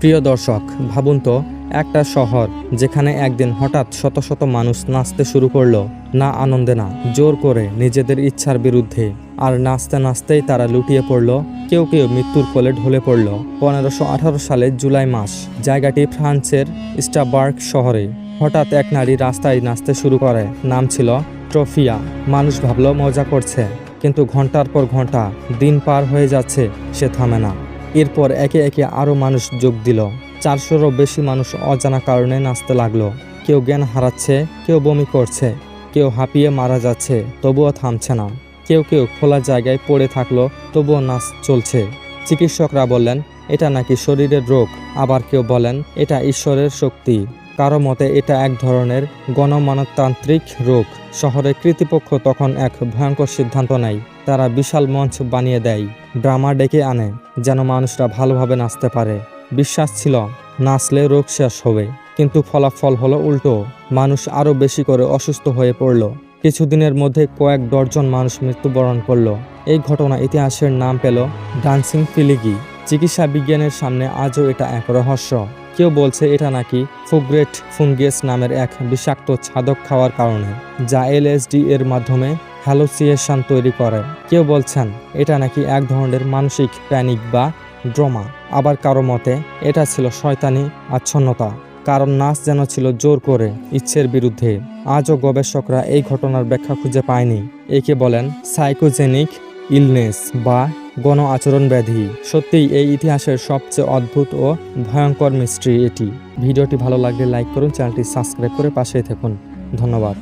প্রিয় দর্শক, ভাবুন তো, একটা শহর যেখানে একদিন হঠাৎ শত শত মানুষ নাচতে শুরু করল। না আনন্দে না, জোর করে নিজেদের ইচ্ছার বিরুদ্ধে। আর নাচতে নাচতেই তারা লুটিয়ে পড়ল, কেউ কেউ মৃত্যুর কোলে ঢলে পড়ল। পনেরোশো আঠারো সালে জুলাই মাস, জায়গাটি ফ্রান্সের স্টাবার্গ শহরে। হঠাৎ এক নারী রাস্তায় নাচতে শুরু করে, নাম ছিল ট্রফিয়া। মানুষ ভাবল, মজা করছে। কিন্তু ঘণ্টার পর ঘণ্টা, দিন পার হয়ে যাচ্ছে, সে থামে না। এরপর একে একে আরও মানুষ যোগ দিল। চারশোরও বেশি মানুষ অজানা কারণে নাচতে লাগল। কেউ জ্ঞান হারাচ্ছে, কেউ বমি করছে, কেউ হাঁপিয়ে মারা যাচ্ছে, তবুও থামছে না। কেউ কেউ খোলা জায়গায় পড়ে থাকল, তবুও নাচ চলছে। চিকিৎসকরা বললেন, এটা নাকি শরীরের রোগ। আবার কেউ বলেন, এটা ঈশ্বরের শক্তি। কারও মতে এটা এক ধরনের গণমানতান্ত্রিক রোগ। শহরের কৃতিপক্ষ তখন এক ভয়ঙ্কর সিদ্ধান্ত নেয়। তারা বিশাল মঞ্চ বানিয়ে দেয়, ড্রামা ডেকে আনে, যেন মানুষরা ভালোভাবে নাচতে পারে। বিশ্বাস ছিল, নাচলে রোগ শেষ হবে। কিন্তু ফলাফল হলো উল্টো, মানুষ আরও বেশি করে অসুস্থ হয়ে পড়ল। কিছুদিনের মধ্যে কয়েক ডজন মানুষ মৃত্যুবরণ করল। এই ঘটনা ইতিহাসের নাম পেল ডান্সিং ফিলিগি। চিকিৎসা বিজ্ঞানের সামনে আজও এটা এক রহস্য। কেউ বলছে এটা নাকি ফুগ্রেট ফুনগেস নামের এক বিষাক্ত ছাদক খাওয়ার কারণে, যা এলএসডি এর মাধ্যমে হ্যালোসিয়েশন তৈরি করে। কেউ বলছেন, এটা নাকি এক ধরনের মানসিক প্যানিক বা ড্রমা। আবার কারও মতে, এটা ছিল শয়তানি আচ্ছন্নতা, কারণ নাচ যেন ছিল জোর করে ইচ্ছের বিরুদ্ধে। আজও গবেষকরা এই ঘটনার ব্যাখ্যা খুঁজে পায়নি। একে বলেন সাইকোজেনিক ইলনেস বা গণ আচরণ ব্যাধি সত্যিই এই ইতিহাসের সবচেয়ে অদ্ভুত ও ভয়ঙ্কর মিস্ট্রি এটি। ভিডিওটি ভালো লাগলে লাইক করুন, চ্যানেলটি সাবস্ক্রাইব করে পাশে থাকুন। ধন্যবাদ।